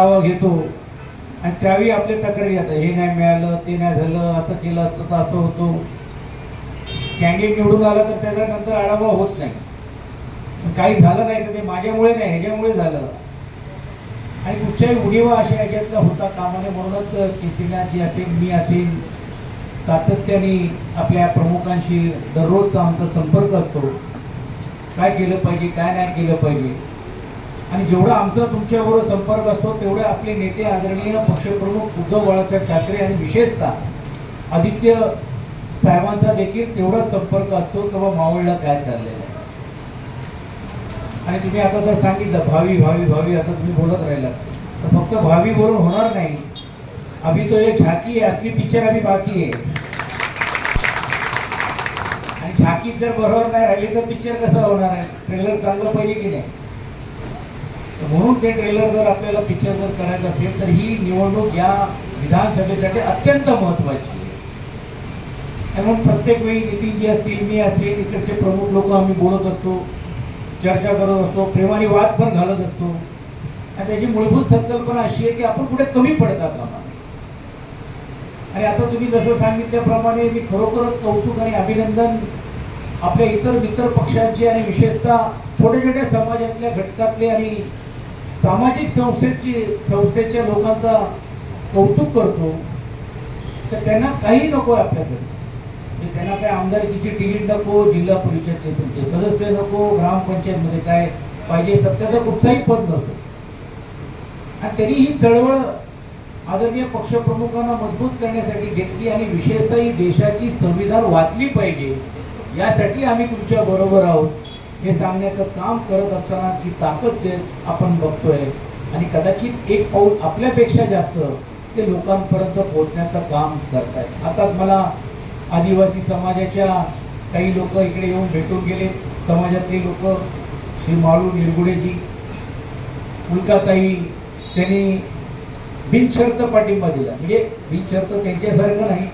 आढावा घेतो. आणि त्यावेळी आपले तक्रारी येतात हे नाही मिळालं ते नाही झालं असं केलं असतं तर असं होतो. कॅन्डिडेट निवडून आला तर त्याचा नंतर आढावा होत नाही. काही झालं नाही तर ते माझ्यामुळे नाही ह्याच्यामुळे झालं. आणि कुठच्याही उणीवा अशा ह्याच्यातला होता कामाने म्हणूनच केसीनाथजी असेल मी असेल सातत्याने आपल्या प्रमुखांशी दररोजचा आमचा संपर्क असतो. काय केलं पाहिजे काय नाही केलं पाहिजे. आणि जेवढा आमचा तुमच्याबरोबर संपर्क असतो तेवढे आपले नेते आदरणीय पक्षप्रमुख उद्धव बाळासाहेब ठाकरे आणि विशेषतः आदित्य साहेबांचा देखील तेवढाच संपर्क असतो किंवा मावळला काय चाललेलं आहे. आणि तुम्ही आता जर सांगितलं भावी भावी भावी आता तुम्ही बोलत राहिलात तर फक्त भावी बोलून होणार नाही. अभी तो एक झाकी आहे असली पिक्चर अभी बाकी आहे. आणि झाकीत जर बरोबर नाही राहिली तर पिक्चर कसं होणार आहे? ट्रेलर चांगलं पाहिजे की नाही? म्हणून ते ट्रेलर जर आपल्याला पिक्चर जर करायचं असेल तर ही निवडणूक या विधानसभेसाठी अत्यंत महत्वाची आहे. म्हणून प्रत्येक वेळी नितीनजी असतील मी असेल इकडचे प्रमुख लोक आम्ही बोलत असतो चर्चा करत असतो प्रेमाने वाद पण घालत असतो. आणि त्याची मूलभूत संकल्पना अशी आहे की आपण कुठे कमी पडतात कामा आणि आता तुम्ही जसं सांगितल्याप्रमाणे मी खरोखरच कौतुक आणि अभिनंदन आपल्या इतर मित्र पक्षांचे आणि विशेषतः छोट्या छोट्या समाजातल्या घटकातले आणि सामाजिक संस्थेची संस्थेच्या लोकांचा कौतुक करतो तर त्यांना काही नको आहे आपल्याकडे. म्हणजे त्यांना काय आमदारकीची तिकीट नको जिल्हा परिषदचे तुमचे सदस्य नको ग्रामपंचायतमध्ये काय पाहिजे सत्याचा कुठचाही पद नसतो आणि तरी ही चळवळ आदरणीय पक्षप्रमुखांना मजबूत करण्यासाठी घेतली आणि विशेषतः ही देशाची संविधान वाचली पाहिजे यासाठी आम्ही तुमच्या बरोबर आहोत. हे सांगण्याचं काम करत असताना ती ताकद ते आपण बघतोय आणि कदाचित एक पाऊल आपल्यापेक्षा जास्त ते लोकांपर्यंत पोहोचण्याचं काम करतायत. आता मला आदिवासी समाजाच्या काही लोक इकडे येऊन भेटून गेले. समाजातले लोक श्री माळू निरगुडेजी उल्काताई त्यांनी बिनशर्त पाठिंबा दिला. म्हणजे बिनशर्त त्यांच्यासारखं नाही.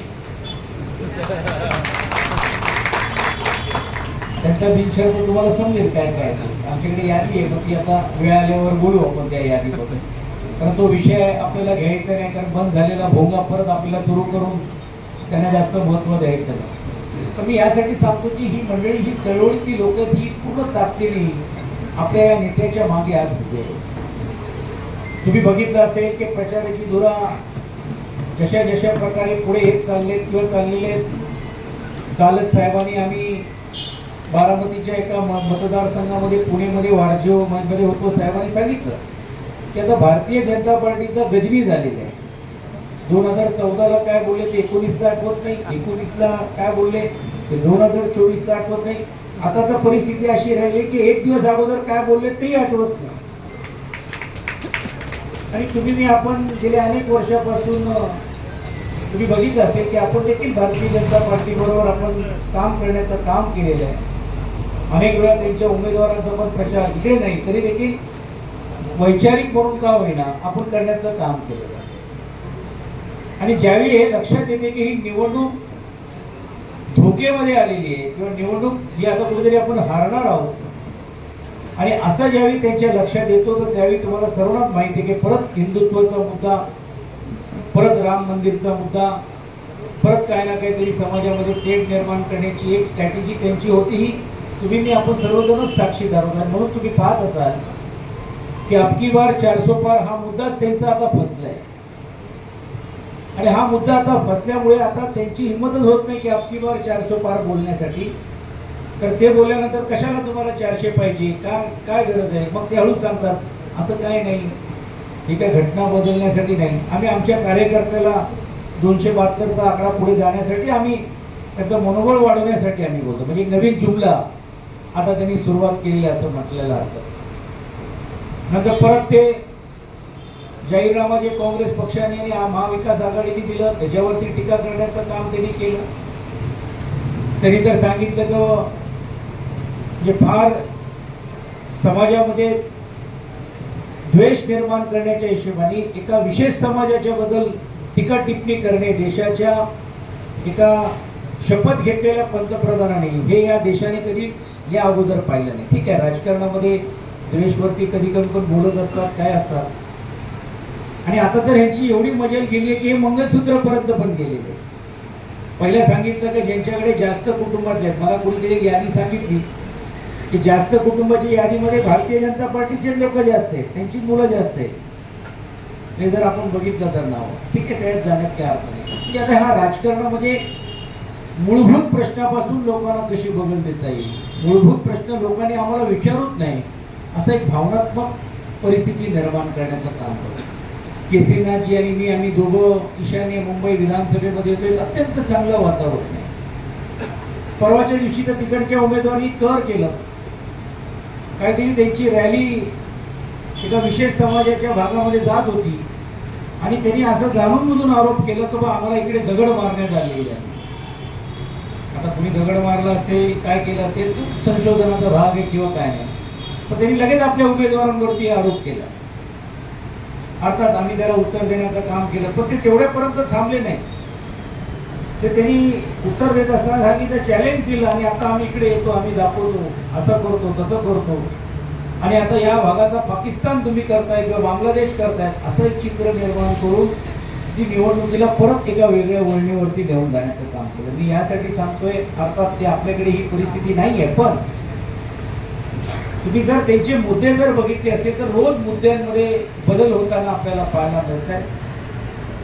त्यांचा बिनशर्त तुम्हाला समजेल काय काय आमच्याकडे यादी आहे मग ती आता वेळ आल्यावर बोलू आपण त्या यादीबद्दल. कारण तो विषय आपल्याला घ्यायचा नाही कारण बंद झालेला भोंगा परत आपल्याला सुरू करून त्यांना जास्त महत्त्व द्यायचं नाही. तर मी यासाठी सांगतो की ही मंडळी ही चळवळीतली लोक ही पूर्ण ताकदीने आपल्या या नेत्याच्या मागे आज होते तुम्ही बघितलं असेल की प्रचाराची धुरा जशा जशा प्रकारे पुढे येत चालले किंवा चाललेले आहेत. कालच साहेबांनी आम्ही बारामतीच्या एका मतदारसंघामध्ये पुणेमध्ये वाढजीवमध्ये होतो साहेबांनी सांगितलं की आता भारतीय जनता पार्टीचा गजबी झालेला आहे. दोन हजार चौदाला काय बोलले ते एकोणीसला आठवत नाही. एकोणीसला काय बोलले ते दोन हजार चोवीसला आठवत नाही. आता तर परिस्थिती अशी राहिली की एक दिवस अगोदर काय बोलले तेही आठवत नाही. आणि तुम्ही मी आपण गेल्या अनेक वर्षापासून तुम्ही बघितलं असेल की आपण देखील भारतीय जनता पार्टी बरोबर आपण काम करण्याचं काम केलेलं आहे. अनेक वेळा त्यांच्या उमेदवारांचा पण प्रचार इकडे नाही तरी देखील वैचारिक म्हणून का होईना आपण करण्याचं काम केलेलं आहे. आणि ज्यावेळी हे लक्षात येते की ही निवडणूक धोकेमध्ये आलेली आहे किंवा निवडणूक ही आता कुठेतरी आपण हारणार आहोत आणि असं ज्यावेळी त्यांच्या लक्षात येतो तर त्यावेळी तुम्हाला सर्वांनाच माहिती आहे की परत हिंदुत्वाचा मुद्दा परत राम मंदिरचा मुद्दा परत काय ना काहीतरी समाजामध्ये तेढ निर्माण करण्याची एक स्ट्रॅटेजी त्यांची होती ही तुम्ही मी आपण सर्वजणच साक्षीदार होणार म्हणून तुम्ही पाहत असाल की अबकी बार चारसो पार हा मुद्दाच त्यांचा आता फसलाय. आणि हा मुद्दा आता फसल्यामुळे आता त्यांची हिंमतच होत नाही की अबकी बार चारसो पार बोलण्यासाठी. तर ते बोलल्यानंतर कशाला तुम्हाला चारशे पाहिजे? काय काय गरज आहे? मग ते हळूच सांगतात असं काय नाही. ही काय घटना बदलण्यासाठी नाही. आम्ही आमच्या कार्यकर्त्याला दोनशे बहात्तरचा आकडा पुढे जाण्यासाठी आम्ही त्याचं मनोबळ वाढवण्यासाठी आम्ही बोलतो. म्हणजे नवीन जुमला आता त्यांनी सुरुवात केली असं म्हटलेलं आहे. नंतर परत ते जाहीरनामा जे काँग्रेस पक्षाने आणि महाविकास आघाडीने दिलं त्याच्यावरती टीका करण्याचं काम त्यांनी केलं. त्यांनी तर सांगितलं की जे फार समाजामध्ये द्वेष निर्माण करण्याच्या हिशोबाने एका विशेष समाजाच्या बद्दल टीका टिप्पणी करणे देशाच्या एका शपथ घेतलेल्या पंतप्रधानाने हे या देशाने कधी या अगोदर पाहिलं नाही. ठीक आहे राजकारणामध्ये द्वेषवरती कधी कधी पण बोलत असतात काय असतात? आणि आता तर ह्यांची एवढी मजल गेली आहे की हे मंगलसूत्रपर्यंत पण गेलेले आहे. पहिल्या सांगितलं की ज्यांच्याकडे जास्त कुटुंबातले आहेत. मला कोणीतरी यादी सांगितली की जास्त कुटुंबाच्या यादीमध्ये भारतीय जनता पार्टीचे लोक जास्त आहेत त्यांची मुलं जास्त आहेत. हे जर आपण बघितलं तर नाव. ठीक आहे त्यात जाण्यात काय अर्थ नाही. आता हा राजकारणामध्ये मूलभूत प्रश्नापासून लोकांना कशी बदल देता येईल? मूलभूत प्रश्न लोकांनी आम्हाला विचारूच नाही. असं एक भावनात्मक परिस्थिती निर्माण करण्याचं काम करतो. केसरीनाथजी आणि मी आम्ही दोघं ईशान्य मुंबई विधानसभेमध्ये येतोय अत्यंत चांगलं वातावरण आहे. परवाच्या दिवशी तर तिकडच्या उमेदवारांनी कर केलं. काहीतरी त्यांची रॅली एका विशेष समाजाच्या भागामध्ये जात होती. आणि त्यांनी असं जाणून बुजून आरोप केला की बा आम्हाला इकडे दगड मारण्यात आलेली आहे आता कुणी दगड मारला असेल काय केलं असेल तो संशोधनाचा भाग आहे किंवा काय नाही. पण त्यांनी लगेच आपल्या उमेदवारांवरती आरोप केला. अर्थात आम्ही त्याला उत्तर देण्याचं काम केलं पण ते तेवढ्यापर्यंत थांबले नाही. ते त्यांनी उत्तर देत असताना सांगितलं चॅलेंज केलं आणि आता आम्ही इकडे येतो आम्ही दाखवतो असं करतो तसं करतो. आणि आता या भागाचा पाकिस्तान तुम्ही करताय किंवा बांगलादेश करतायत असं एक चित्र निर्माण करून ती निवडणुकीला परत एका वेगळ्या वळणीवरती घेऊन जाण्याचं काम केलं. मी यासाठी सांगतोय अर्थात ते आपल्याकडे ही परिस्थिती नाही आहे पण तुम्ही जर त्यांचे मुद्दे जर बघितले असेल तर रोज मुद्द्यांमध्ये बदल होताना आपल्याला पाहायला मिळत आहे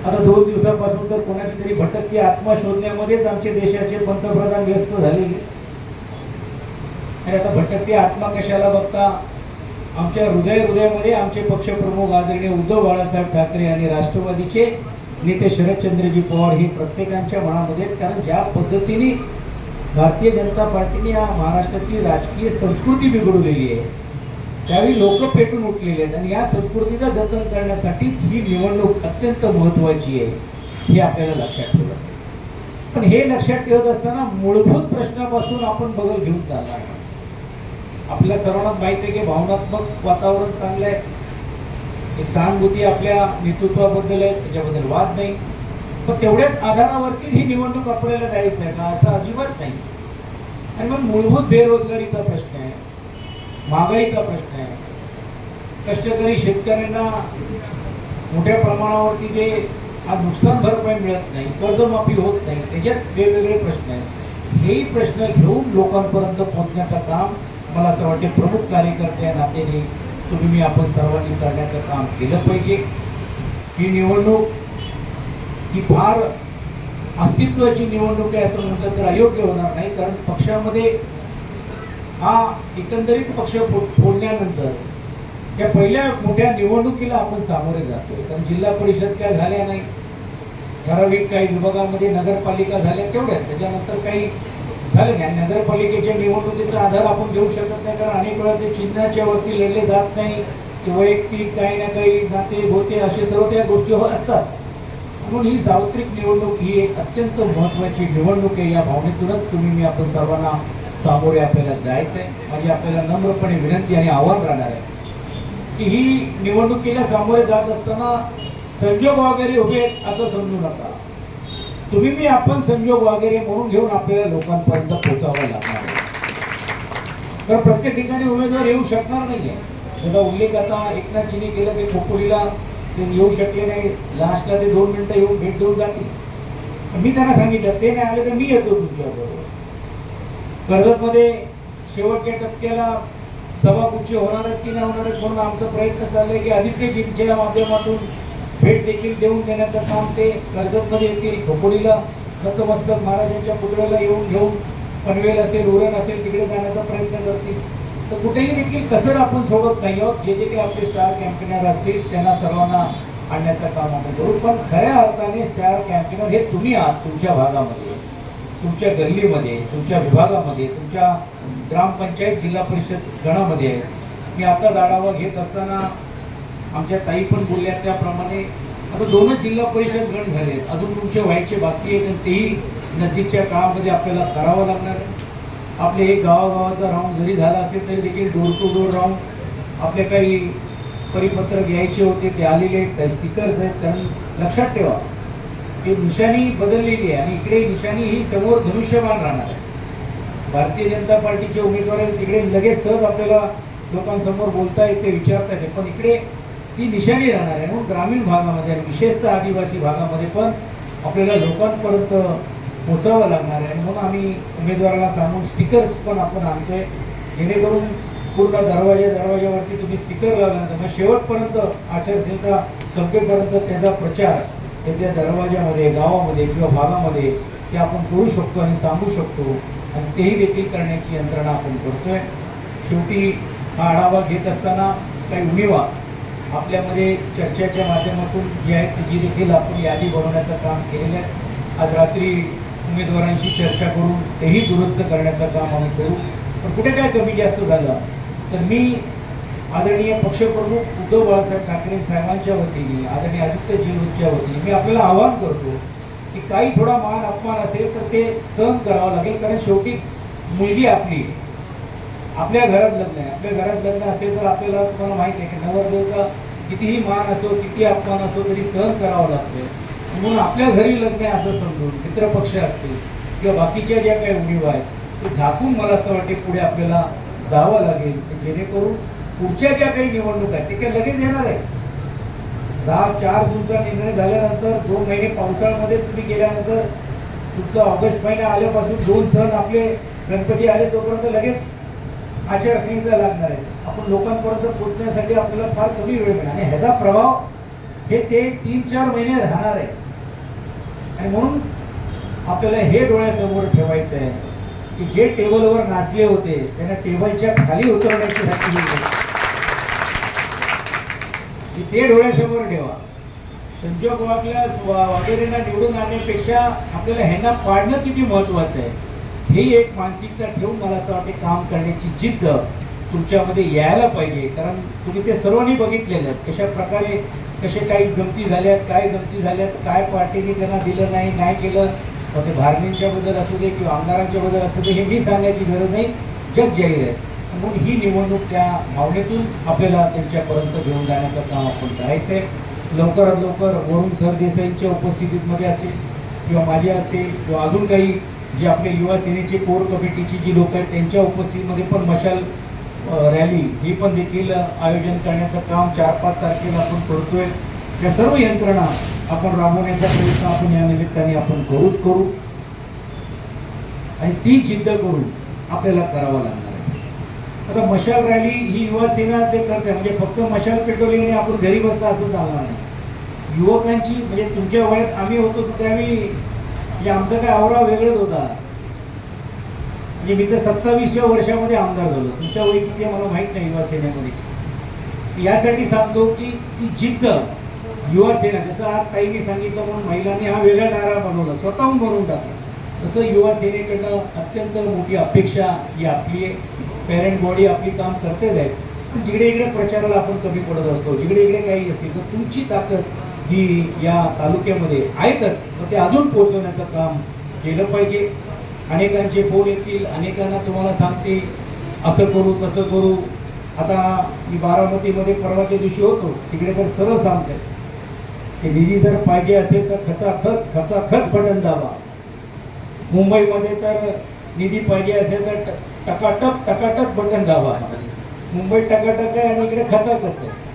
आता दोन दिवसापासून तर कोणाची तरी भटकती आत्मा शोधण्यामध्येच आमचे देशाचे पंतप्रधान व्यस्त झालेले. आणि आता भटकती आत्मा कशाला बघता? आमच्या हृदय हृदयामध्ये आमचे पक्षप्रमुख आदरणीय उद्धव बाळासाहेब ठाकरे आणि राष्ट्रवादीचे नेते शरदचंद्रजी पवार हे प्रत्येकांच्या मनामध्ये आहेत. कारण ज्या पद्धतीने भारतीय जनता पार्टीने या महाराष्ट्रातली राजकीय संस्कृती बिघडवलेली आहे त्यावेळी लोक पेटून उठलेले आहेत आणि या संस्कृतीचा जतन करण्यासाठीच ही निवडणूक अत्यंत महत्वाची आहे हे आपल्याला लक्षात ठेवलं पण हे लक्षात ठेवत असताना मूलभूत प्रश्नापासून आपण बदल घेऊन चालणार आपल्या सर्वांना माहिती आहे की भावनात्मक वातावरण चांगलं आहे. एक सहानुभूती आपल्या नेतृत्वाबद्दल आहे त्याच्याबद्दल वाद नाही. पण तेवढ्याच आधारावरती ही निवडणूक आपल्याला द्यायचं आहे का असं अजिबात नाही. आणि मग मूलभूत बेरोजगारीचा प्रश्न आहे महागाईचा प्रश्न आहे. कष्टकरी शेतकऱ्यांना मोठ्या प्रमाणावरती जे आज नुकसान भरपाई मिळत नाही कर्जमाफी होत नाही त्याच्यात वेगवेगळे प्रश्न आहेत. हेही प्रश्न घेऊन लोकांपर्यंत पोहोचण्याचं काम मला असं वाटते प्रमुख कार्यकर्ते या नात्याने तुम्ही आपण सर्वांनी करण्याचं काम केलं पाहिजे. ही निवडणूक ही फार अस्तित्वाची निवडणूक आहे असं म्हटलं तर अयोग्य होणार नाही. कारण पक्षामध्ये हा एकंदरीत पक्ष फो- फोडल्यानंतर या पहिल्या मोठ्या निवडणुकीला आपण सामोरे जातोय. कारण जिल्हा परिषद काय झाल्या नाही ठराविक काही विभागामध्ये नगरपालिका झाल्या तेवढ्याच त्याच्यानंतर काही झालं नाही. नगरपालिकेच्या निवडणुकीचा आधार आपण घेऊ शकत नाही कारण अनेक वेळा ते चिन्हाच्या वरती लढले जात नाही. ते वैयक्तिक काही ना काही नाते गोते असे सर्व त्या गोष्टी हो- असतात. म्हणून ही सार्वत्रिक निवडणूक ही एक अत्यंत महत्वाची निवडणूक आहे. या भावनेतूनच तुम्ही मी आपण सर्वांना सामोरे आपल्याला जायचं आहे माझी आपल्याला नम्रपणे विनंती आणि आव्हान राहणार आहे की ही निवडणुकीला सामोरे जात असताना संजोग वगैरे उभे असं समजू नका. तुम्ही मी आपण संयोग वगैरे म्हणून घेऊन आपल्याला लोकांपर्यंत पोहोचावं लागणार तर प्रत्येक ठिकाणी उमेदवार येऊ शकणार नाहीये. त्याचा उल्लेख आता एकनाथजीने केला ते खोपोलीला ते येऊ शकले नाही. लास्टला ते दोन मिनिटं येऊन भेट देऊन जातील. मी त्यांना सांगितलं ते नाही आले तर मी येतो तुमच्याबरोबर कर्जतमध्ये शेवटच्या टप्प्याला सभागृहचे होणार आहेत की नाही होणार आहेत म्हणून आमचा प्रयत्न चाललाय की आदित्यजींच्या माध्यमातून भेट देखील देऊन देण्याचं काम ते कर्जतमध्ये येतील. खोपोलीला नतमस्तक महाराजांच्या पुतळ्याला येऊन घेऊन पनवेल असेल उरण असेल तिकडे जाण्याचा प्रयत्न करतील. तर कुठेही देखील कसर आपण सोडत नाही आहोत. जे जे काही आपले स्टार कॅम्पेनर असतील त्यांना सर्वांना आणण्याचं काम आपण करू. पण खऱ्या अर्थाने स्टार कॅम्पेनर हे तुम्ही आहात तुमच्या भागामध्ये. तुमच्या गल्लीमध्ये तुमच्या विभागामध्ये तुमच्या ग्रामपंचायत जिल्हा परिषद गणामध्ये. आहे मी आता जाडावा घेत असताना आमच्या ताई पण बोलल्या त्याप्रमाणे आता दोनच जिल्हा परिषद गण झाले आहेत. अजून तुमचे व्हायचे बाकी आहेत आणि तेही नजीकच्या काळामध्ये आपल्याला करावं लागणार आहे. आपले एक गावागावाचा राऊंड जरी झाला असेल तरी देखील डोर टू डोर राऊंड आपले काही परिपत्र घ्यायचे होते ते आलेले आहेत काही स्टिकर्स आहेत. कारण लक्षात ठेवा की निशाणी बदललेली आहे आणि इकडे निशाणी ही समोर धनुष्यबाण राहणार आहे. भारतीय जनता पार्टीचे उमेदवार आहेत तिकडे लगेच सहज आपल्याला लोकांसमोर बोलता येते विचारता येते. पण इकडे ती निशाणी राहणार आहे. म्हणून ग्रामीण भागामध्ये आणि विशेषतः आदिवासी भागामध्ये पण आपल्याला लोकांपर्यंत पोचावं लागणार आहे. आणि म्हणून आम्ही उमेदवाराला सांगून स्टिकर्स पण आपण आणतोय. जेणेकरून पूर्ण दरवाजा दरवाजावरती तुम्ही स्टिकर लावल्यानंतर मग शेवटपर्यंत आचारसंहिता संपेपर्यंत त्याचा प्रचार त्याच्या दरवाजामध्ये गावामध्ये किंवा भागामध्ये ते आपण करू शकतो आणि सांगू शकतो. आणि तेही देखील करण्याची यंत्रणा आपण करतोय. शेवटी हा आढावा घेत असताना काही उणीवा आपल्यामध्ये चर्चेच्या माध्यमातून जी आहेत जी देखील आपण यादी बनवण्याचं काम केलेलं आहे. आज रात्री उमेदवारांशी चर्चा करून तेही दुरुस्त करण्याचं काम आम्ही करू. पण कुठे काय कमी जास्त झालं तर मी आदरणीय पक्षप्रमुख उद्धव बाळासाहेब ठाकरे साहेबांच्या वतीने आदरणीय आदित्य जीवनच्या वतीने मी आपल्याला आवाहन करतो की काही थोडा मान अपमान असेल तर ते सहन करावं लागेल. कारण शेवटी मुलगी आपली आपल्या घरात लग्न आहे. आपल्या घरात लग्न असेल तर आपल्याला तुम्हाला माहीत आहे की नवरदेवचा कितीही मान असो किती अपमान असो तरी सहन करावं लागतं म्हणून आपल्या घरी लग्न आहे असं समजून मित्रपक्ष असतील किंवा बाकीच्या ज्या काही उणीव आहेत ते झाकून मला असं वाटते पुढे आपल्याला जावं लागेल. जेणेकरून पुढच्या ज्या काही निवडणूक आहेत ते काय लगेच येणार आहे दहा चार जूनचा निर्णय झाल्यानंतर दोन महिने पावसाळ्यामध्ये तुम्ही गेल्यानंतर तुमचा ऑगस्ट महिना आल्यापासून दोन सण आपले गणपती आले तोपर्यंत लगेच आचारसंहिता लागणार आहे. आपण लोकांपर्यंत पोहोचण्यासाठी आपल्याला फार कमी वेळ मिळेल. आणि ह्याचा प्रभाव हे ते तीन चार महिने राहणार आहे. आणि म्हणून आपल्याला हे डोळ्यासमोर ठेवायचं आहे की जे टेबलवर नाचले होते त्यांना टेबलच्या खाली उतरण्याची सक्ती की ते डोळ्यासमोर ठेवा. संजोग वागल्या वगैरेंना निवडून आणण्यापेक्षा आपल्याला ह्यांना पाडणं किती महत्वाचं आहे? हे एक मानसिकता ठेवून मला असं वाटते काम करण्याची जिद्द तुमच्यामध्ये यायला पाहिजे. कारण तुम्ही ते सर्वांनी बघितलेलं आहे. कशा प्रकारे कसे काही गमती झाल्यात काय गमती झाल्यात काय पार्टीने त्यांना दिलं नाही नाही केलं. मग ते भारतीयांच्या बद्दल असू दे किंवा आमदारांच्या बद्दल असू दे हे मी सांगायची गरज नाही. जग जाहीर आहे. म्हणून ही निवडणूक त्या भावनेतून आपल्याला त्यांच्यापर्यंत घेऊन जाण्याचं काम आपण करायचं आहे लवकरात लवकर वरुण सरदेसाईंच्या उपस्थितीमध्ये असेल किंवा माझे असेल किंवा अजून काही जे आपले युवा सेनेचे कोर कमिटीची जी लोक आहेत त्यांच्या उपस्थितीमध्ये पण मशाल रॅली ही पण देखील आयोजन करण्याचं काम चार पाच तारखेला आपण करतोय. त्या सर्व यंत्रणा आपण राबवण्याचा प्रयत्न आपण या निमित्ताने आपण करूच करू. आणि ती जिद्द करून आपल्याला करावा लागणार आहे. आता मशाल रॅली ही युवा सेना ते करते म्हणजे फक्त मशाल पेटवली आणि आपण घरी बसता असं चालणार नाही. युवकांची म्हणजे तुमच्या वयात आम्ही होतो तर त्यावेळी म्हणजे आमचा काय आवरा वेगळंच होता. म्हणजे मी तर सत्तावीसव्या वर्षामध्ये आमदार झालो. तुमच्या वय किती मला माहीत नाही युवा सेनेमध्ये. यासाठी सांगतो की ती जिद्द युवा सेना जसं आज ताईंनी सांगितलं म्हणून महिलांनी हा वेगळा नारा बनवला स्वतःहून बनवून टाकला. तसं युवा सेनेकडनं अत्यंत मोठी अपेक्षा ही आपली पेरेंट बॉडी आपली काम करतेच आहे पण जिकडे इकडे प्रचाराला आपण कमी पडत असतो जिकडे इकडे काही असेल तर तुमची ताकद ही या तालुक्यामध्ये आहेतच. मग ते अजून पोहोचवण्याचं काम केलं पाहिजे. अनेकांचे फोन येतील अनेकांना तुम्हाला सांगते असं करू तसं करू. आता मी बारामतीमध्ये परवाच्या दिवशी होतो. तिकडे तर सरळ सांगते की निधी जर पाहिजे असेल तर खचाखच खचाखच बटन दाबा. मुंबईमध्ये तर निधी पाहिजे असेल तर ट- टकाटक टकाटक बटन दाबा. मुंबईत टकाटक आहे आणि इकडे खचाखच आहे.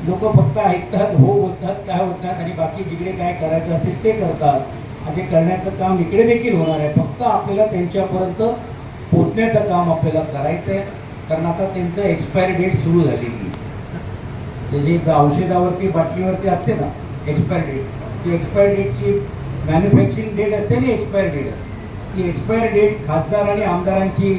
लोक फक्त ऐकतात हो होतात काय होतात आणि बाकी जिकडे काय करायचं असेल ते करतात. आणि ते करण्याचं काम इकडे देखील होणार आहे. फक्त आपल्याला त्यांच्यापर्यंत पोचण्याचं काम आपल्याला करायचं आहे कारण आता त्यांचं एक्सपायरी डेट सुरू झालेली. ते जे औषधावरती बाटलीवरती असते ना एक्सपायरी डेट ती एक्सपायरी डेटची मॅन्युफॅक्चरिंग डेट असते आणि एक्सपायरी डेट असते. ती एक्सपायरी डेट खासदार आणि आमदारांची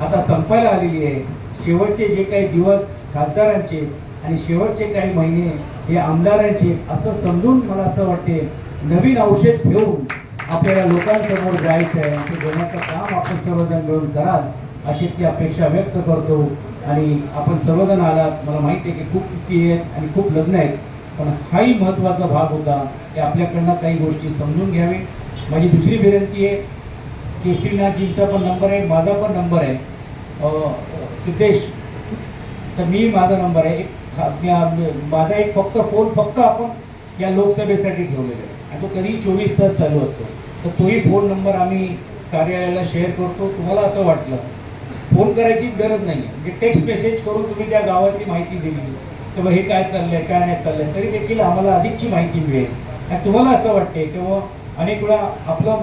आता संपायला आलेली आहे. शेवटचे जे काही दिवस खासदारांचे आणि शेवटचे काही महिने हे आमदारांचे असं समजून मला असं वाटते नवीन औषध घेऊन आपल्याला लोकांसमोर जायचं आहे. आणि ते देण्याचं काम आपण सर्वजण मिळून कराल अशी ती अपेक्षा व्यक्त करतो. आणि आपण सर्वजण आलात मला माहिती आहे की खूप किती आहेत आणि खूप लग्न आहेत पण हाही महत्त्वाचा भाग होता की आपल्याकडनं काही गोष्टी समजून घ्यावे. माझी दुसरी विनंती आहे केशरीनाथजींचा पण नंबर आहे माझा पण नंबर आहे. सिद्धेश तर मी माझा नंबर आहे. एक माझा एक फक्त फोन फक्त आपण या लोकसभेसाठी ठेवलेला आहे. आणि तो कधीही चोवीस तास चालू असतो. तर तोही फोन नंबर आम्ही कार्यालयाला शेअर करतो. तुम्हाला असं वाटलं फोन करायचीच गरज नाही आहे म्हणजे टेक्स्ट मेसेज करून तुम्ही त्या गावातली माहिती दिली. तेव्हा हे काय चाललंय काय नाही चाललंय तरी देखील आम्हाला अधिकची माहिती मिळेल. आणि तुम्हाला असं वाटते किंवा अनेक वेळा आपलं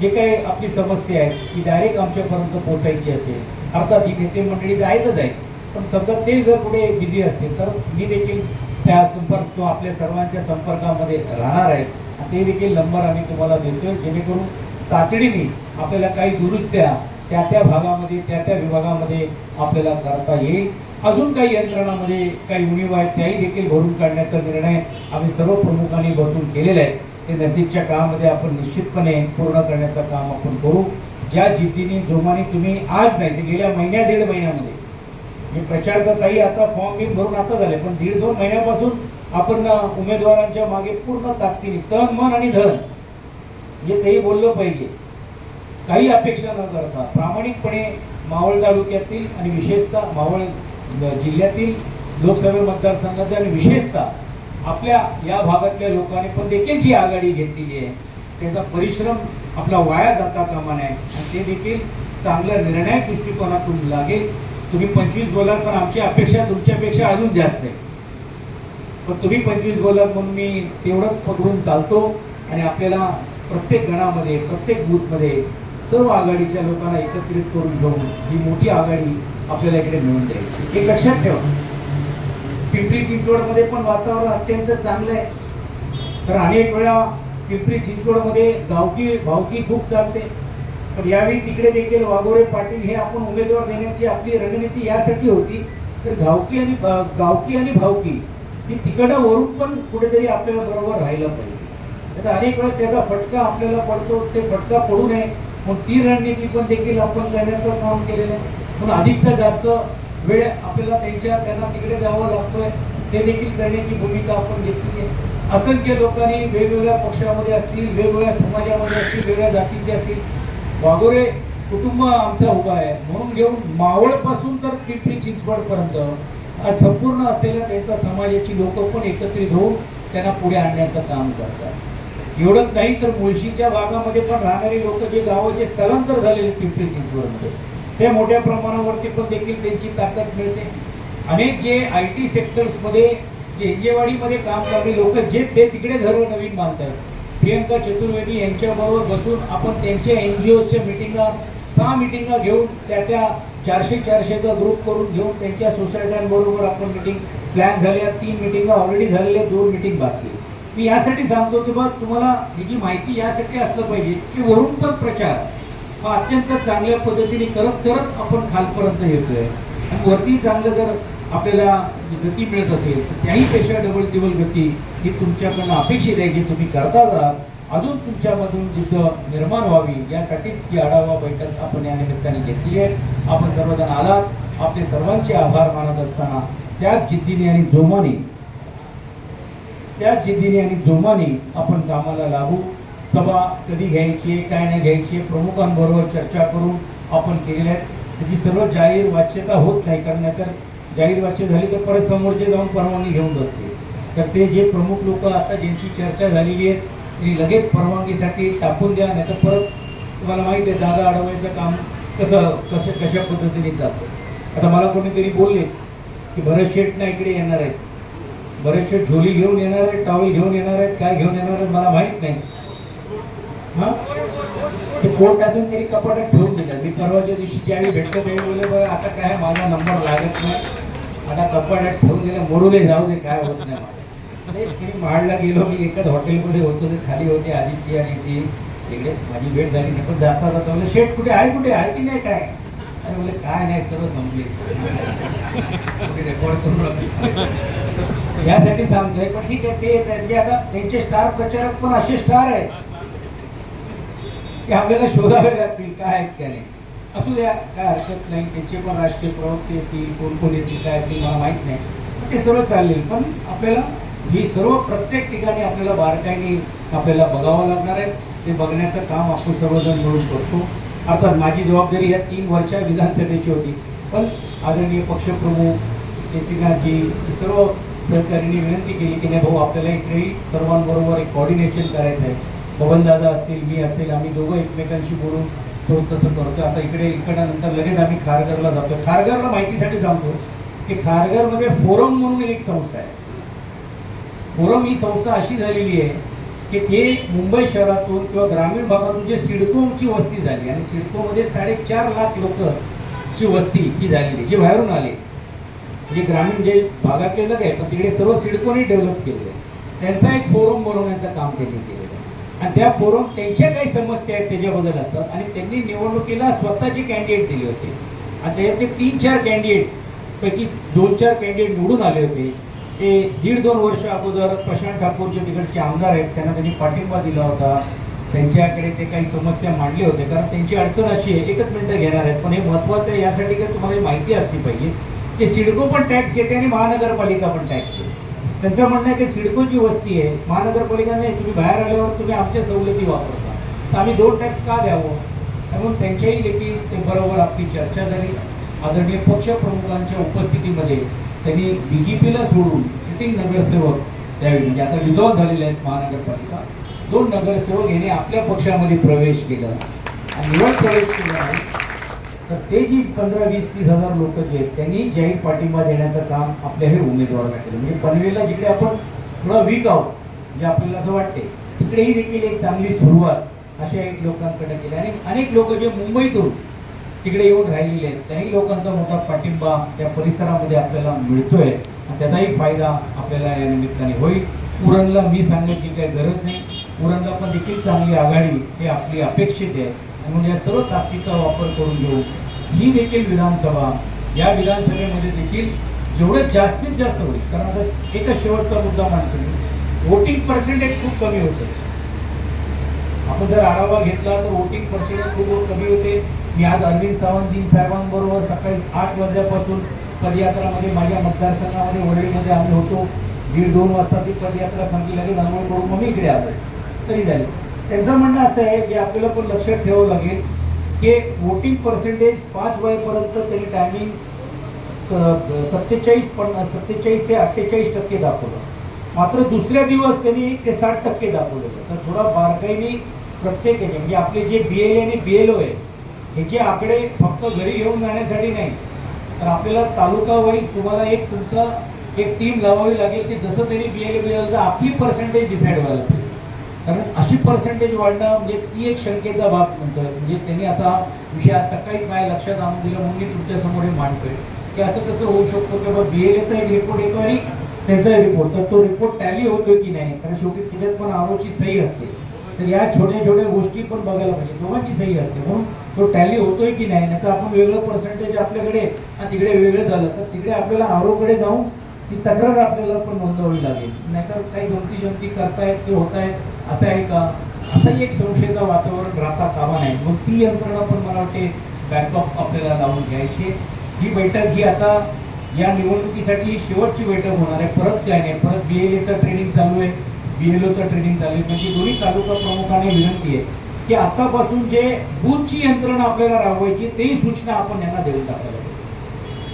जे काही आपली समस्या आहे ती डायरेक्ट आमच्यापर्यंत पोहोचायची असेल. अर्थात ही नेते मंडळी तर आहेतच आहे. पण समजा ते जर पुढे बिझी असतील तर मी देखील त्या संपर्क किंवा आपल्या सर्वांच्या संपर्कामध्ये राहणार आहे. ते देखील नंबर आम्ही तुम्हाला देतोय जेणेकरून तातडीने आपल्याला काही दुरुस्त्या त्या त्या भागामध्ये त्या त्या विभागामध्ये आपल्याला करता येईल. अजून काही यंत्रणामध्ये काही उणीव आहेत त्याही देखील भरून काढण्याचा निर्णय आम्ही सर्व प्रमुखांनी बसून केलेला आहे. ते नजीकच्या काळामध्ये आपण निश्चितपणे पूर्ण करण्याचं काम आपण करू. ज्या जिद्दीने जोमाने तुम्ही आज नाही ते गेल्या महिन्या दीड महिन्यामध्ये मी प्रचार तर काही आता फॉर्म बिम भरून आता झाले पण दीड दोन महिन्यापासून आपण उमेदवारांच्या मागे पूर्ण ताकदीने तन मन आणि धन हे तेही बोललं पाहिजे. काही अपेक्षा न करता प्रामाणिकपणे मावळ तालुक्यातील आणि विशेषतः मावळ जिल्ह्यातील लोकसभा मतदारसंघातील आणि विशेषतः आपल्या या भागातल्या लोकांनी पण देखील जी आघाडी घेतलेली आहे त्याचा परिश्रम आपला वाया जाता कामा नये. आणि ते देखील चांगल्या निर्णायक दृष्टिकोनातून लागेल. तुम्ही पंचवीस बोलाल पण आमची अपेक्षा तुमच्यापेक्षा अजून जास्त आहे. पण तुम्ही पंचवीस बोलाल म्हणून मी तेवढंच पकडून चालतो आणि आपल्याला प्रत्येक गणामध्ये प्रत्येक बूथमध्ये सर्व आघाडीच्या लोकांना एकत्रित करून घेऊन ही मोठी आघाडी आपल्याला इकडे मिळून द्यायची. हे लक्षात ठेवा. पिंपरी चिंचवडमध्ये पण वातावरण अत्यंत चांगलं आहे. तर अनेक वेळा पिंपरी चिंचवडमध्ये गावकी भावकी खूप चालते. पण यावेळी तिकडे देखील वाघोरे पाटील हे आपण उमेदवार देण्याची आपली रणनीती यासाठी होती. तर गावकी आणि गावकी आणि भावकी ही तिकडं वरून पण कुठेतरी आपल्याला बरोबर राहिलं पाहिजे. आता अनेक वेळा त्याचा फटका आपल्याला पडतो ते फटका पडू नये. मग ती रणनीती पण देखील आपण करण्याचं काम केलेलं आहे. पण अधिकचा जास्त वेळ आपल्याला त्यांच्या त्यांना तिकडे द्यावा लागतोय. ते देखील करण्याची भूमिका आपण घेतली आहे. असंख्य लोकांनी वेगवेगळ्या पक्षामध्ये असतील वेगवेगळ्या समाजामध्ये असतील वेगळ्या जातीचे असतील वाघोरे कुटुंब आमचा उभा आहे. म्हणून घेऊन मावळपासून तर पिंपरी चिंचवडपर्यंत आज संपूर्ण असलेल्या त्यांचा समाजाची लोक पण एकत्रित होऊन त्यांना पुढे आणण्याचं काम करतात. एवढंच नाही तर मुळशीच्या भागामध्ये पण राहणारे लोक जे गावं जे स्थलांतर झालेले पिंपरी चिंचवडमध्ये ते मोठ्या प्रमाणावरती पण देखील त्यांची ताकद मिळते. अनेक जे आय टी सेक्टर्समध्ये जे एंजेवाडीमध्ये काम करणारे लोक जे ते तिकडे घरं नवीन बांधतात प्रियंका चतुर्वेदी यांच्याबरोबर बसून आपण त्यांच्या एन जी ओच्या मिटिंगा सहा मिटिंगा घेऊन त्या त्या चारशे चारशेचा ग्रुप करून घेऊन त्यांच्या सोसायट्यांबरोबर आपण मिटिंग प्लॅन झाल्या. तीन मिटिंगा ऑलरेडी झालेल्या दोन मिटिंग बाकी मी यासाठी सांगतो की बा तुम्हाला ही जी माहिती यासाठी असलं पाहिजे की वरून पण प्रचार हा अत्यंत चांगल्या पद्धतीने करत करत आपण खालपर्यंत येतोय. आणि वरती चांगलं जर आपल्याला गती मिळत असेल तर त्याहीपेक्षा डबल टिबल गती ही तुमच्याकडनं अपेक्षित आहे जी तुम्ही करता आहात अजून तुमच्यामधून जिद्द निर्माण व्हावी यासाठी ही आढावा बैठक आपण या निमित्ताने घेतली आहे. आपण सर्वजण आलात. आपले सर्वांचे आभार मानत असताना त्याच जिद्दीने आणि जोमाने त्या जिद्दीने आणि जोमाने आपण कामाला लागू. सभा कधी घ्यायची आहे काय नाही घ्यायची आहे प्रमुखांबरोबर चर्चा करून आपण केलेल्या आहेत. त्याची सर्व जाहीर वाच्यता होत नाही कारण जाहीर वाचन झाली तर परत समोरचे जाऊन परवानगी घेऊन बसते तर ते जे प्रमुख लोक आता ज्यांची चर्चा झालेली आहे ते लगेच परवानगीसाठी टाकून द्या नाही तर परत तुम्हाला माहिती आहे जागा अडवायचं काम कसं कसं कशा पद्धतीने जातं आता मला कोणीतरी बोलले की भरत शेठ इकडे येणार आहेत. बरेचसे झोली घेऊन येणार आहेत टॉवेल घेऊन येणार आहेत काय घेऊन येणार आहेत मला माहीत नाही. हा? ते कोर्ट अजून तरी कपाटात ठेवून दिलं मी परवाच्या दिवशी त्यावेळी भेटतो त्यावेळी बोलले बरं आता काय माझा नंबर लागत नाही. आता कपाटात ठेवून दिलं मोडू दे जाऊ दे काय होत नाही माडला गेलो मी एकाच हॉटेलमध्ये होतो ते खाली होते आदित्य आणि ती. तिकडे माझी भेट झाली नाही पण जाता जाता म्हणजे शेठ कुठे आहे कुठे आहे की नाही काय? अरे बोलले काय नाही सर्व संपले. रेकॉर्ड करून यासाठी सांगतोय पण ठीक आहे ते त्यांचे म्हणजे आता त्यांचे स्टार प्रचारक पण असे स्टार आहेत. की आपल्याला शोधावे लागतील काय आहेत त्याने असू द्या काय हरकत नाही. त्यांचे पण राजकीय प्रवक्ते येतील कोण कोण येतील काय येतील मला माहीत नाही. पण ते सर्व चाललेल पण आपल्याला ही सर्व प्रत्येक ठिकाणी आपल्याला बारकाईने आपल्याला बघावं लागणार आहे. ते बघण्याचं काम आपण सर्वजण मिळून करतो. अर्थात माझी जबाबदारी या तीन वर्षा विधानसभेची होती. पण आदरणीय पक्षप्रमुख केसीनाथजी हे सर्व सहकार्यांनी विनंती केली की नाही भाऊ आपल्याला इकडे सर्वांबरोबर एक कॉर्डिनेशन करायचं आहे. पवनदादा असतील मी असेल आम्ही दोघं एकमेकांशी बोलून तो तसं करतो. आता इकडे इकडं नंतर लगेच आम्ही खारघरला जातो. खारघरला माहितीसाठी सांगतो की खारघरमध्ये म्हणजे फोरम म्हणून एक संस्था आहे. फोरम ही संस्था अशी झालेली आहे की ते मुंबई शहरातून किंवा ग्रामीण भागातून जे सिडकोची वस्ती झाली आणि सिडकोमध्ये साडेचार लाख लोक ची वस्ती ही झालेली जे बाहेरून आले. जे ग्रामीण जे भागातले जग आहे पण तिकडे सर्व सिडकोने डेव्हलप केले त्यांचा एक फोरम बनवण्याचं काम त्यांनी केलं. आणि त्या फोरम त्यांच्या काही समस्या आहेत त्याच्याबद्दल असतात. आणि त्यांनी निवडणुकीला स्वतःचे कॅन्डिडेट दिले होते. आणि त्याच्यातले तीन चार कॅन्डिडेट पैकी दोन चार कॅन्डिडेट निवडून आले होते. ते दीड दोन वर्ष अगोदर प्रशांत ठाकूर जे तिकडचे आमदार आहेत. त्यांना त्यांनी पाठिंबा दिला होता. त्यांच्याकडे ते काही समस्या मांडले होते. कारण त्यांची अडचण अशी आहे एकच मिनटं घेणार आहेत. पण हे महत्त्वाचं आहे. यासाठी की तुम्हाला माहिती असली पाहिजे की सिडको पण टॅक्स घेते आणि महानगरपालिका पण टॅक्स घेते. त्यांचं म्हणणं आहे की सिडकोची वस्ती आहे. महानगरपालिका नाही तुम्ही बाहेर आल्यावर तुम्ही आमच्या सवलती वापरता. तर आम्ही दोन टॅक्स का द्यावं? त्यामुळे त्यांच्याही देखील ते बरोबर आपली चर्चा झाली. आदरणीय पक्षप्रमुखांच्या उपस्थितीमध्ये त्यांनी बी जे पीला सोडून सिटिंग नगरसेवक त्यावेळी म्हणजे आता रिझॉल्व्ह झालेले आहेत महानगरपालिका. दोन नगरसेवक यांनी आपल्या पक्षामध्ये प्रवेश केला. आणि निवड प्रवेश केला आहे. तर ते जी पंधरा वीस तीस हजार लोक जे आहेत त्यांनी जाहीर पाठिंबा देण्याचं काम आपल्या हे उमेदवाराला केलं. म्हणजे पनवेलला जिकडे आपण थोडा वीक आहोत जे आपल्याला असं वाटते तिकडेही देखील एक चांगली सुरुवात अशा एक लोकांकडे केली. आणि अनेक लोक जे मुंबईतून तिकडे येऊन राहिलेले आहेत त्याही लोकांचा मोठा पाठिंबा त्या परिसरामध्ये आपल्याला मिळतोय. आणि त्याचाही फायदा आपल्याला या निमित्ताने होईल. उरणला मी सांगण्याची काही गरज नाही. उरणला पण देखील चांगली आघाडी हे आपली अपेक्षित आहे. आणि म्हणजे या सर्व ताकदीचा वापर करून घेऊ ही देखील विधानसभा या विधानसभेमध्ये देखील जेवढं जास्तीत जास्त होईल कारण आता एकच शेवटचा मुद्दा मांडतो मी वोटिंग पर्सेंटेज खूप कमी होतं. आपण जर आढावा घेतला तर वोटिंग पर्सेंटेज खूप कमी होते. मी आज अरविंद सावंतजी साहेबांबरोबर सकाळी आठ वाजल्यापासून पदयात्रामध्ये माझ्या मतदारसंघामध्ये वडीलमध्ये आम्ही होतो. दीड दोन वाजता ती पदयात्रा संपली लागेल आंघोळ करून मग मी इकडे आलो तरी झाले. त्यांचं म्हणणं असं आहे की आपल्याला पण लक्षात ठेवावं लागेल की वोटिंग पर्सेंटेज पाच वयापर्यंत त्यांनी टायमिंग सत्तेचाळीस पन्नास सत्तेचाळीस ते अठ्ठेचाळीस टक्के दाखवलं. मात्र दुसऱ्या दिवस त्यांनी ते साठ टक्के दाखवलं. तर थोडा बारकाईने प्रत्येक म्हणजे आपले जे बी एल आणि बी एल ओ आहे ह्याचे आकडे फक्त घरी घेऊन जाण्यासाठी नाही तर आपल्याला तालुका वाईज तुम्हाला एक तुमचा एक टीम लावावी लागेल की जसं त्यांनी बी एल बी एलचा आपली पर्सेंटेज डिसाईड व्हायला पाहिजे. कारण अशी पर्सेंटेज वाढणं म्हणजे ती एक शंकेचा बाब म्हणतोय. म्हणजे त्यांनी असा विषय आज सकाळी माझ्या लक्षात आणून दिला म्हणून मी तुमच्यासमोर हे मांडतोय. की असं कसं होऊ शकतो की बाबा बी एल एचा एक रिपोर्ट येतो आणि त्यांचा रिपोर्ट तर तो रिपोर्ट टॅली होतोय की नाही? कारण शेवटी त्याच्यात पण आरोची सही असते. तर या छोट्या छोट्या गोष्टी पण बघायला पाहिजे. दोघांची सही असते. म्हणून तो टॅली होतोय की नाही? नाही तर आपण वेगळं पर्सेंटेज आपल्याकडे आणि तिकडे वेगळं झालं. तर तिकडे आपल्याला आरोकडे जाऊन ती तक्रार आपल्याला पण नोंदवावी लागेल. नाहीतर काही गमती जमती करतायत ते होत आहेत असं आहे का? असंही एक संशयाचं वातावरण राहता कामा नाही मग ती यंत्रणा पण मला वाटते बॅकअप आपल्याला लावून घ्यायची. ही बैठक ही आता या निवडणुकीसाठी शेवटची बैठक होणार आहे. परत काय नाही. परत बी एल एचं ट्रेनिंग चालू आहे. बी एल ओचं ट्रेनिंग चालू आहे. म्हणजे दोन्ही तालुका प्रमुखाने विनंती आहे की आतापासून जे बूथची यंत्रणा आपल्याला राबवायची तेही सूचना आपण यांना देऊन टाकायला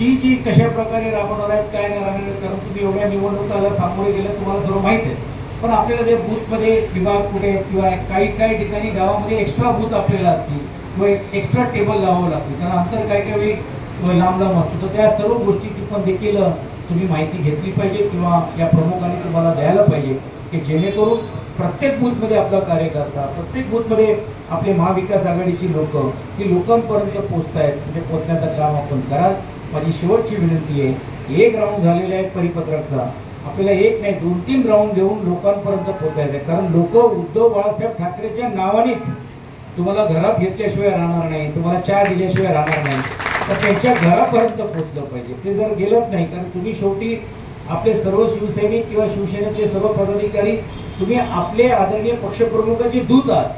ती जी कशा प्रकारे राबवणार आहेत काय नाही राबवणार कारण तुम्ही एवढ्या निवडणुकाला सामोरे गेलं तुम्हाला सर्व माहीत आहे. पण आपल्याला जे बूथमध्ये विभाग कुठे किंवा काही काही ठिकाणी गावामध्ये एक्स्ट्रा बूथ आपल्याला असतील किंवा एक्स्ट्रा टेबल लावावं लागतं कारण अंतर काही काही वेळी लांब लांब असतो. तर त्या सर्व गोष्टीची पण देखील तुम्ही माहिती घेतली पाहिजे किंवा या प्रमुखांनी तुम्हाला द्यायला पाहिजे की जेणेकरून प्रत्येक बूथमध्ये आपला कार्यकर्ता प्रत्येक बूथमध्ये आपले महाविकास आघाडीची लोक ही लोकांपर्यंत पोचतायत म्हणजे पोचण्याचं काम आपण कराल. माझी शेवटची विनंती आहे. एक राऊंड झालेला आहे परिपत्रकचा. आपल्याला एक नाही दोन तीन राऊंड देऊन लोकांपर्यंत पोचायचं आहे. कारण लोक उद्धव बाळासाहेब ठाकरेच्या नावानेच तुम्हाला घरात घेतल्याशिवाय राहणार नाही तुम्हाला चहा दिल्याशिवाय राहणार नाही. तर त्यांच्या घरापर्यंत पोचलं पाहिजे. ते जर गेलंच नाही कारण तुम्ही शेवटी आपले सर्व शिवसैनिक किंवा शिवसेनेचे सर्व पदाधिकारी तुम्ही आपले आदरणीय पक्षप्रमुखाचे दूत आहात.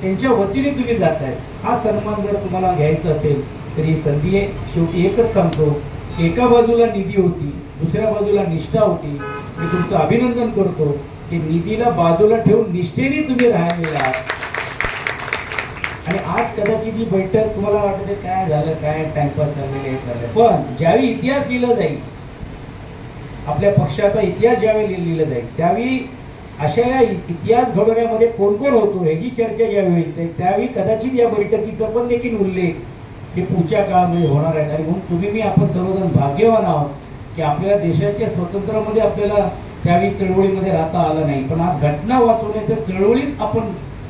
त्यांच्या वतीने तुम्ही जात आहात हा सन्मान जर तुम्हाला घ्यायचा असेल तर ही संधी आहे. शेवटी एकच सांगतो एका बाजूला निधी होती दुसऱ्या बाजूला निष्ठा होती. मी तुमचं अभिनंदन करतो की निधीला बाजूला ठेवून निष्ठेने तुम्ही राहिलेला आहात. आणि आज कदाचित ही बैठक तुम्हाला वाटते काय झालं काय टाइमपास चाललेलं आहे झालं पण ज्यावेळी इतिहास लिहिला जाईल आपल्या पक्षाचा इतिहास ज्यावेळी लिहिला जाईल त्यावेळी अशा या इतिहास घडवण्यामध्ये कोण कोण होतो ह्याची चर्चा ज्यावेळी होईल ते- त्यावेळी कदाचित या बैठकीचा पण देखील उल्लेख हे पुढच्या काळामध्ये होणार आहे आणि म्हणून तुम्ही मी आपण सर्वजण भाग्यवान आहोत की आपल्या देशाच्या स्वातंत्र्यामध्ये आपल्याला त्यावेळी चळवळीमध्ये राहता आलं नाही. पण आज घटना वाचवण्याच्या चळवळीत आपण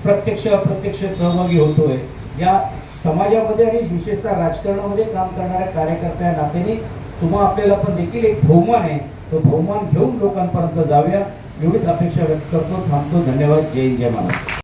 प्रत्यक्ष अप्रत्यक्ष सहभागी होतोय. या समाजामध्ये आणि विशेषतः राजकारणामध्ये काम करणाऱ्या कार्यकर्त्या नात्याने तुम्हा आपल्याला पण देखील एक बहुमान आहे. तो बहुमान घेऊन लोकांपर्यंत जाऊया. एवढीच अपेक्षा व्यक्त करतो. थांबतो. धन्यवाद. जय जय महाराज